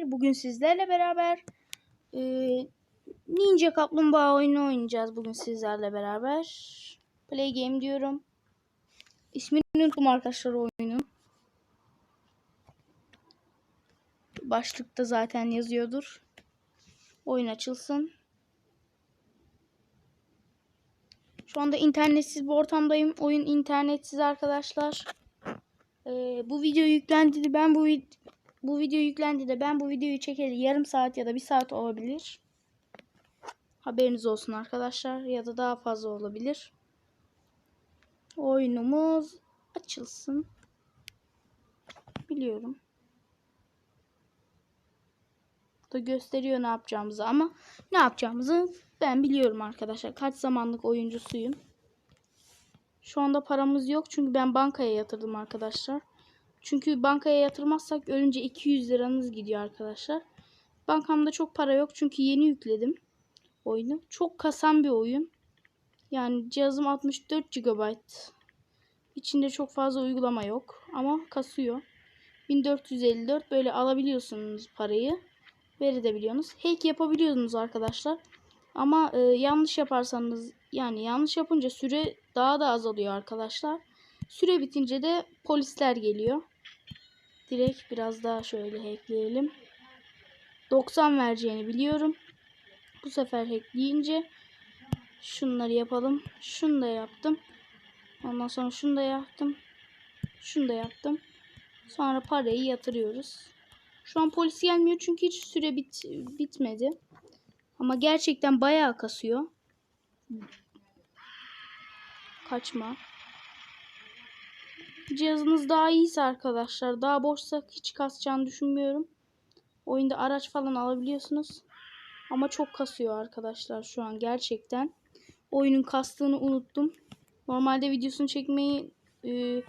Mahir. Bugün sizlerle beraber e, Ninja Kaplumbağa oyunu oynayacağız bugün sizlerle beraber. Play game diyorum. İsmini unuttum arkadaşlar oyunun. Başlıkta zaten yazıyordur. Oyun açılsın. Şu anda internetsiz bir ortamdayım. Oyun internetsiz arkadaşlar. Ee, bu video yüklendi ben bu bu video yüklendi de ben bu videoyu çekeli yarım saat ya da bir saat olabilir. Haberiniz olsun arkadaşlar ya da daha fazla olabilir. Oyunumuz açılsın. Biliyorum. Da gösteriyor ne yapacağımızı ama ne yapacağımızı ben biliyorum arkadaşlar. Kaç zamanlık oyuncusuyum. Şu anda paramız yok çünkü ben bankaya yatırdım arkadaşlar. Çünkü bankaya yatırmazsak ölünce 200 liranız gidiyor arkadaşlar. Bankamda çok para yok çünkü yeni yükledim oyunu. Çok kasan bir oyun. Yani cihazım 64 GB. İçinde çok fazla uygulama yok ama kasıyor. 1454 böyle alabiliyorsunuz parayı. Verebiliyorsunuz. Hack yapabiliyorsunuz arkadaşlar. Ama e, yanlış yaparsanız yani yanlış yapınca süre daha da azalıyor arkadaşlar. Süre bitince de polisler geliyor. Direkt biraz daha şöyle hackleyelim. 90 vereceğini biliyorum. Bu sefer hackleyince şunları yapalım. Şunu da yaptım. Ondan sonra şunu da yaptım. Şunu da yaptım. Sonra parayı yatırıyoruz. Şu an polis gelmiyor çünkü hiç süre bit bitmedi. Ama gerçekten bayağı kasıyor. Kaçma. Cihazınız daha iyiyse arkadaşlar, daha boşsa hiç kasacağını düşünmüyorum. Oyunda araç falan alabiliyorsunuz. Ama çok kasıyor arkadaşlar şu an gerçekten. Oyunun kastığını unuttum. Normalde videosunu çekmeyi e,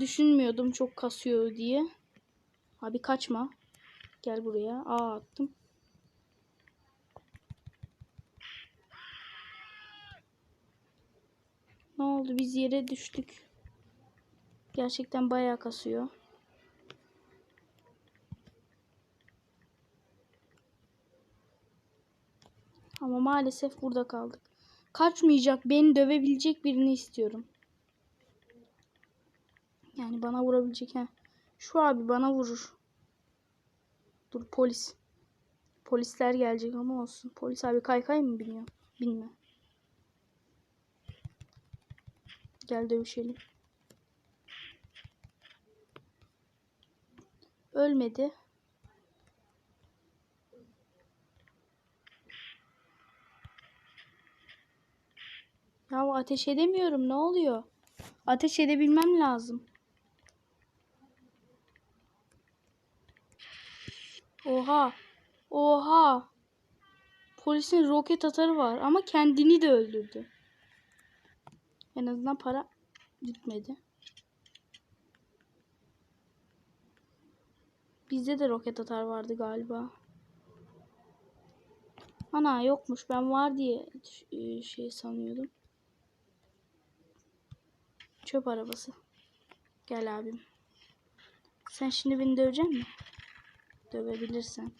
düşünmüyordum çok kasıyor diye. Abi kaçma. Gel buraya. Aa attım. Ne oldu? Biz yere düştük. Gerçekten bayağı kasıyor. Ama maalesef burada kaldık. Kaçmayacak, beni dövebilecek birini istiyorum. Yani bana vurabilecek. He. Şu abi bana vurur. Dur polis. Polisler gelecek ama olsun. Polis abi kaykay mı biniyor? Binme. Gel dövüşelim. Ölmedi. Ya ateş edemiyorum. Ne oluyor? Ateş edebilmem lazım. Oha. Oha. Polisin roket atarı var ama kendini de öldürdü. En azından para gitmedi. Bizde de roket atar vardı galiba. Ana yokmuş. Ben var diye e, şey sanıyordum. Çöp arabası. Gel abim. Sen şimdi beni dövecek misin? Dövebilirsen.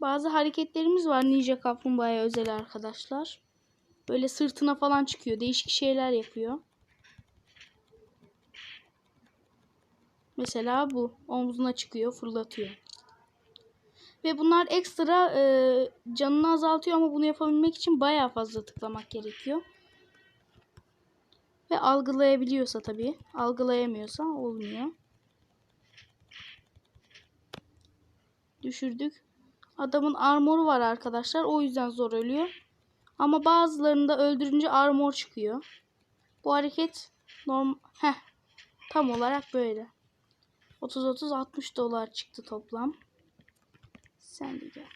Bazı hareketlerimiz var Ninja Kaplumbağa'ya özel arkadaşlar. Böyle sırtına falan çıkıyor. Değişik şeyler yapıyor. Mesela bu. Omzuna çıkıyor. Fırlatıyor. Ve bunlar ekstra e, canını azaltıyor ama bunu yapabilmek için bayağı fazla tıklamak gerekiyor. Ve algılayabiliyorsa tabii. Algılayamıyorsa olmuyor. Düşürdük. Adamın armoru var arkadaşlar. O yüzden zor ölüyor. Ama bazılarında öldürünce armor çıkıyor. Bu hareket normal heh, tam olarak böyle. 30 30 60 dolar çıktı toplam. Sen de gel.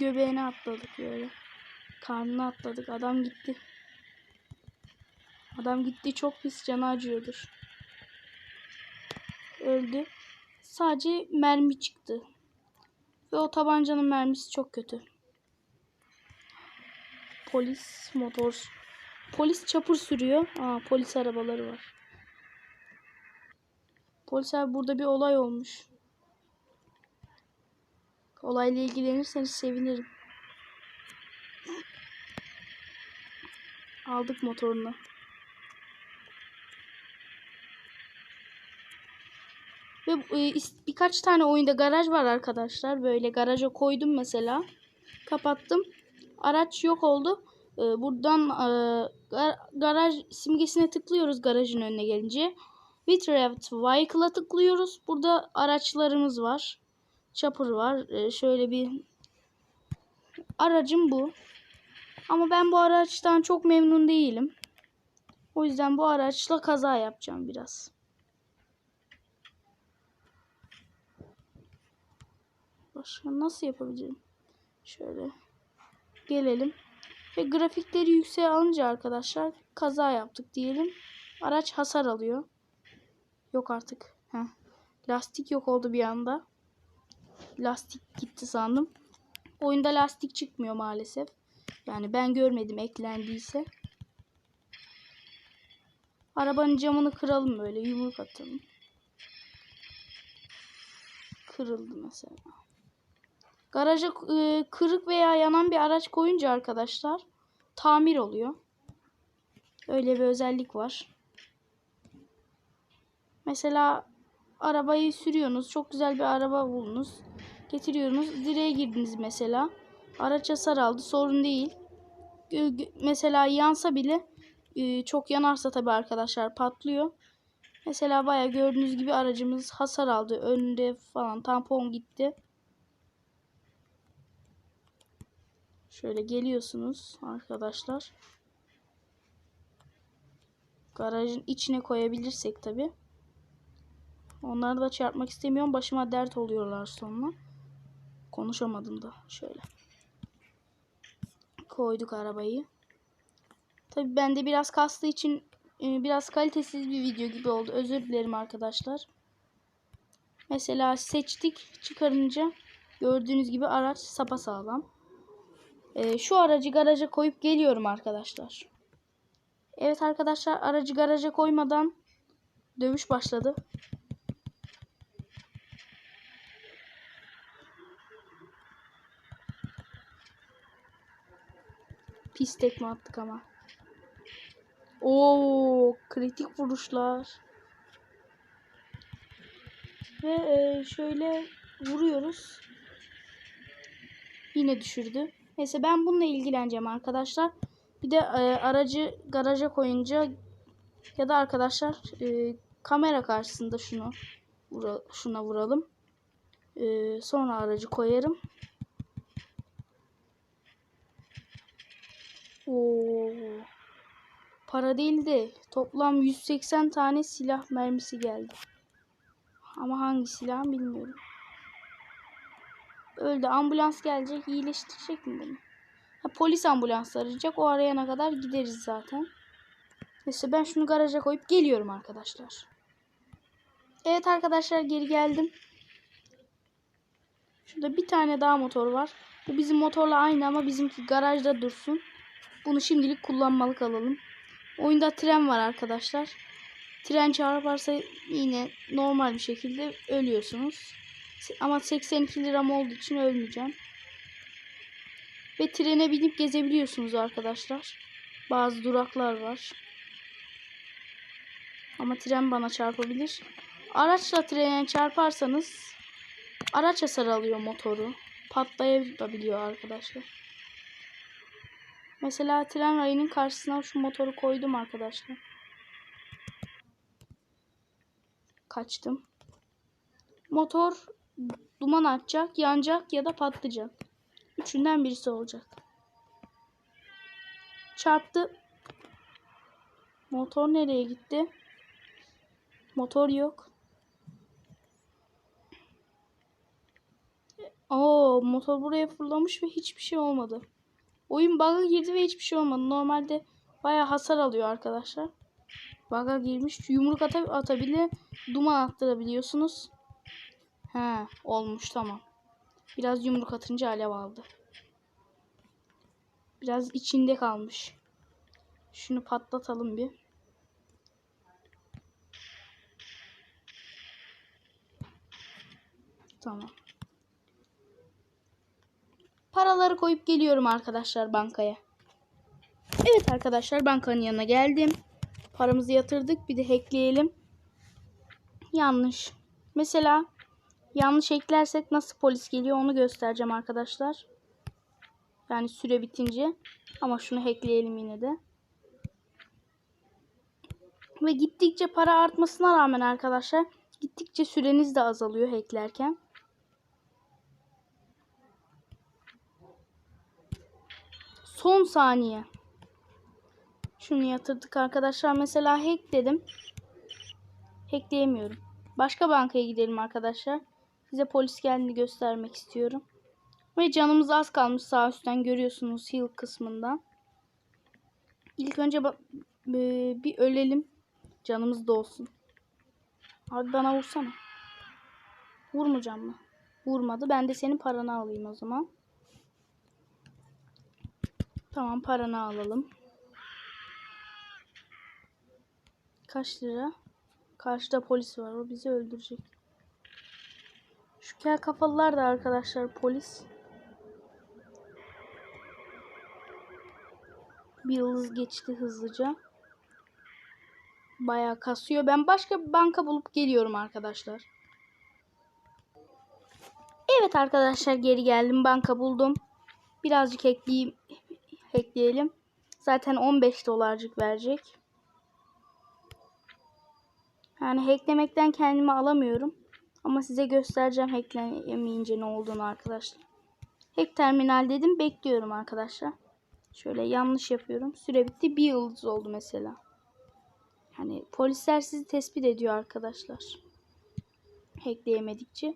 Göbeğine atladık böyle. Karnına atladık. Adam gitti. Adam gitti. Çok pis canı acıyordur. Öldü. Sadece mermi çıktı. Ve o tabancanın mermisi çok kötü. Polis motor Polis çapır sürüyor. Aa, polis arabaları var. Polis abi burada bir olay olmuş. Olayla ilgilenirseniz sevinirim. Aldık motorunu. Ve e, birkaç tane oyunda garaj var arkadaşlar. Böyle garaja koydum mesela. Kapattım. Araç yok oldu. E, buradan e, gar- garaj simgesine tıklıyoruz garajın önüne gelince. Revit Vehicle'a tıklıyoruz. Burada araçlarımız var. Chopper var. E, şöyle bir aracım bu. Ama ben bu araçtan çok memnun değilim. O yüzden bu araçla kaza yapacağım biraz. Başka nasıl yapabilirim? Şöyle gelelim. Ve grafikleri yükseğe alınca arkadaşlar kaza yaptık diyelim. Araç hasar alıyor. Yok artık. Heh. Lastik yok oldu bir anda. Lastik gitti sandım. Oyunda lastik çıkmıyor maalesef. Yani ben görmedim eklendiyse. Arabanın camını kıralım böyle yumruk atalım. Kırıldı mesela. Garaja e, kırık veya yanan bir araç koyunca arkadaşlar tamir oluyor. Öyle bir özellik var. Mesela arabayı sürüyorsunuz. Çok güzel bir araba buldunuz. Getiriyorsunuz. Direğe girdiniz mesela. Araç hasar aldı. Sorun değil. Mesela yansa bile e, çok yanarsa tabii arkadaşlar patlıyor. Mesela bayağı gördüğünüz gibi aracımız hasar aldı. Önünde falan tampon gitti. Şöyle geliyorsunuz arkadaşlar. Garajın içine koyabilirsek tabi. Onları da çarpmak istemiyorum. Başıma dert oluyorlar sonra. Konuşamadım da. Şöyle. Koyduk arabayı. Tabi bende biraz kastığı için e, biraz kalitesiz bir video gibi oldu. Özür dilerim arkadaşlar. Mesela seçtik çıkarınca gördüğünüz gibi araç sapasağlam. Ee, şu aracı garaja koyup geliyorum arkadaşlar. Evet arkadaşlar aracı garaja koymadan dövüş başladı. Pis tekme attık ama. Oo, kritik vuruşlar. Ve e, şöyle vuruyoruz. Yine düşürdü. Neyse ben bununla ilgileneceğim arkadaşlar. Bir de e, aracı garaja koyunca ya da arkadaşlar e, kamera karşısında şunu vura, şuna vuralım. E, sonra aracı koyarım. Oo. Para değil de toplam 180 tane silah mermisi geldi. Ama hangi silah bilmiyorum. Öldü. Ambulans gelecek. iyileştirecek mi beni? Ha, polis ambulans arayacak. O arayana kadar gideriz zaten. Neyse ben şunu garaja koyup geliyorum arkadaşlar. Evet arkadaşlar geri geldim. Şurada bir tane daha motor var. Bu bizim motorla aynı ama bizimki garajda dursun. Bunu şimdilik kullanmalık alalım. Oyunda tren var arkadaşlar. Tren çarparsa yine normal bir şekilde ölüyorsunuz. Ama 82 liram olduğu için ölmeyeceğim. Ve trene binip gezebiliyorsunuz arkadaşlar. Bazı duraklar var. Ama tren bana çarpabilir. Araçla trene çarparsanız araç hasar alıyor motoru. Patlayabiliyor arkadaşlar. Mesela tren rayının karşısına şu motoru koydum arkadaşlar. Kaçtım. Motor duman atacak, yanacak ya da patlayacak. Üçünden birisi olacak. Çarptı. Motor nereye gitti? Motor yok. Oo, motor buraya fırlamış ve hiçbir şey olmadı. Oyun bug'a girdi ve hiçbir şey olmadı. Normalde baya hasar alıyor arkadaşlar. Bug'a girmiş. Yumruk ata atabilir. Duman attırabiliyorsunuz. He, olmuş tamam. Biraz yumruk atınca alev aldı. Biraz içinde kalmış. Şunu patlatalım bir. Tamam. Paraları koyup geliyorum arkadaşlar bankaya. Evet arkadaşlar bankanın yanına geldim. Paramızı yatırdık. Bir de hackleyelim. Yanlış. Mesela yanlış eklersek nasıl polis geliyor onu göstereceğim arkadaşlar. Yani süre bitince. Ama şunu hackleyelim yine de. Ve gittikçe para artmasına rağmen arkadaşlar gittikçe süreniz de azalıyor hacklerken. Son saniye. Şunu yatırdık arkadaşlar. Mesela hack dedim. Hackleyemiyorum. Başka bankaya gidelim arkadaşlar. Size polis geldiğini göstermek istiyorum. Ve canımız az kalmış sağ üstten görüyorsunuz heal kısmından. İlk önce bir ölelim. Canımız dolsun. Abi bana vursana. Vurmayacağım mı? Vurmadı. Ben de senin paranı alayım o zaman. Tamam paranı alalım. Kaç lira? Karşıda polis var. O bizi öldürecek. Şu kel kafalılar da arkadaşlar polis. Bir yıldız geçti hızlıca. Bayağı kasıyor. Ben başka bir banka bulup geliyorum arkadaşlar. Evet arkadaşlar geri geldim. Banka buldum. Birazcık ekleyeyim, ekleyelim. Zaten 15 dolarcık verecek. Yani hacklemekten kendimi alamıyorum. Ama size göstereceğim hacklemeyince ne olduğunu arkadaşlar. Hack terminal dedim. Bekliyorum arkadaşlar. Şöyle yanlış yapıyorum. Süre bitti. Bir yıldız oldu mesela. Hani polisler sizi tespit ediyor arkadaşlar. Hackleyemedikçe.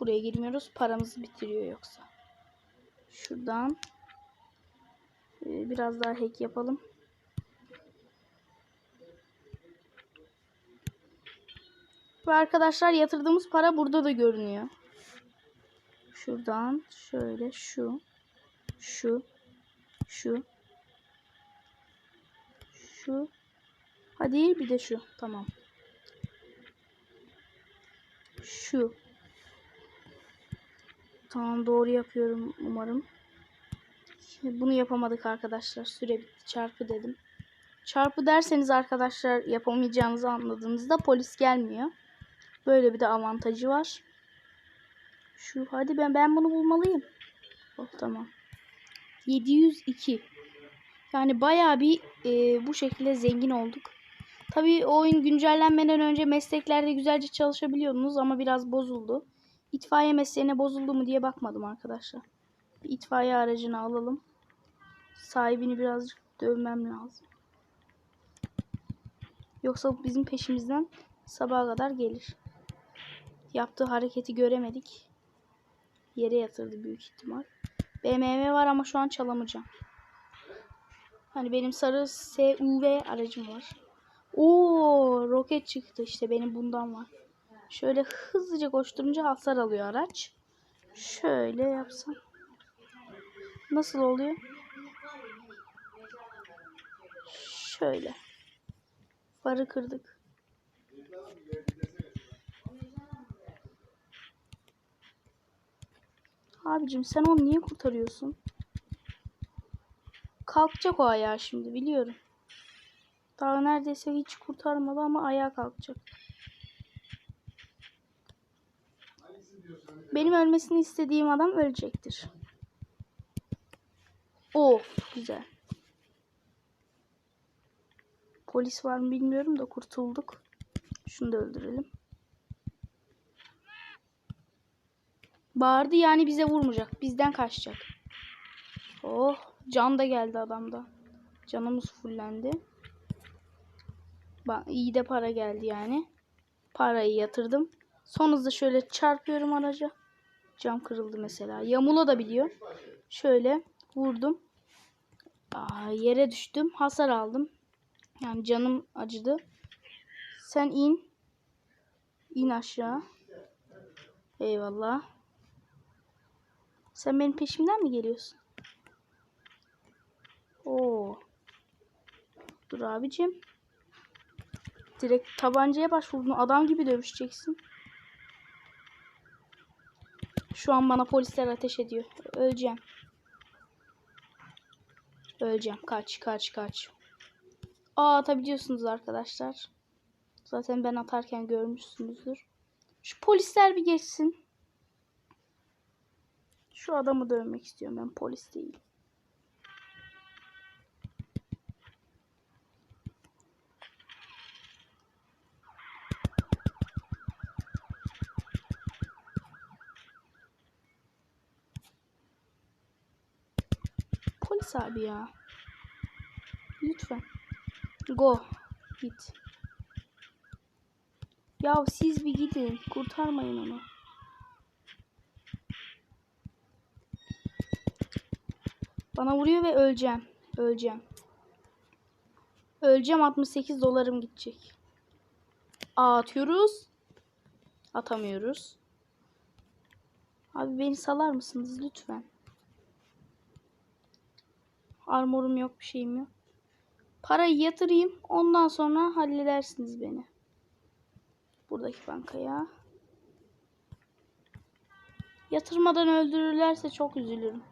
Buraya girmiyoruz. Paramızı bitiriyor yoksa. Şuradan e, biraz daha hack yapalım. Ve arkadaşlar yatırdığımız para burada da görünüyor. Şuradan şöyle şu şu şu şu. Hadi bir de şu tamam. Şu. Tamam doğru yapıyorum umarım. Bunu yapamadık arkadaşlar süre bitti çarpı dedim. Çarpı derseniz arkadaşlar yapamayacağınızı anladığınızda polis gelmiyor Böyle bir de avantajı var. Şu hadi ben ben bunu bulmalıyım. Oh tamam. 702. Yani baya bir e, bu şekilde zengin olduk. Tabii oyun güncellenmeden önce mesleklerde güzelce çalışabiliyordunuz ama biraz bozuldu. İtfaiye mesleğine bozuldu mu diye bakmadım arkadaşlar. Bir itfaiye aracını alalım. Sahibini birazcık dövmem lazım. Yoksa bizim peşimizden sabaha kadar gelir. Yaptığı hareketi göremedik. Yere yatırdı büyük ihtimal. BMW var ama şu an çalamayacağım. Hani benim sarı SUV aracım var. Oo, roket çıktı işte benim bundan var. Şöyle hızlıca koşturunca hasar alıyor araç. Şöyle yapsam. Nasıl oluyor? Şöyle. Farı kırdık. Abicim sen onu niye kurtarıyorsun? Kalkacak o ayağı şimdi biliyorum. Daha neredeyse hiç kurtarmadı ama ayağa kalkacak. Benim ölmesini istediğim adam ölecektir. Of güzel. Polis var mı bilmiyorum da kurtulduk. Şunu da öldürelim. Bağırdı yani bize vurmayacak. Bizden kaçacak. Oh can da geldi adamda. Canımız fullendi. Bak iyi de para geldi yani. Parayı yatırdım. Son hızda şöyle çarpıyorum araca. Cam kırıldı mesela. Yamula da biliyor. Şöyle vurdum. Aa, yere düştüm. Hasar aldım. Yani canım acıdı. Sen in. İn aşağı. Eyvallah. Sen benim peşimden mi geliyorsun? Oo. Dur abicim. Direkt tabancaya başvurdun. Adam gibi dövüşeceksin. Şu an bana polisler ateş ediyor. Öleceğim. Öleceğim. Kaç kaç kaç. Aa atabiliyorsunuz arkadaşlar. Zaten ben atarken görmüşsünüzdür. Şu polisler bir geçsin. Şu adamı dövmek istiyorum ben polis değil. Polis abi ya. Lütfen. Go. Git. Ya siz bir gidin. Kurtarmayın onu. Bana vuruyor ve öleceğim. Öleceğim. Öleceğim 68 dolarım gidecek. Aa, atıyoruz. Atamıyoruz. Abi beni salar mısınız lütfen? Armorum yok bir şeyim yok. Parayı yatırayım. Ondan sonra halledersiniz beni. Buradaki bankaya. Yatırmadan öldürürlerse çok üzülürüm.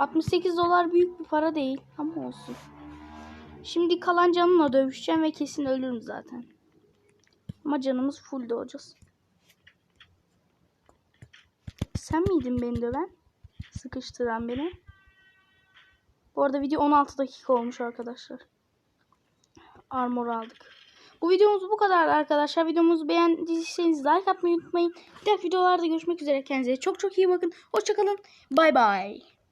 68 dolar büyük bir para değil ama olsun. Şimdi kalan canımla dövüşeceğim ve kesin ölürüm zaten. Ama canımız full doğacağız. Sen miydin beni döven? Sıkıştıran beni. Bu arada video 16 dakika olmuş arkadaşlar. Armor aldık. Bu videomuz bu kadar arkadaşlar. Videomuzu beğendiyseniz like atmayı unutmayın. Diğer videolarda görüşmek üzere. Kendinize çok çok iyi bakın. Hoşçakalın. Bay bay.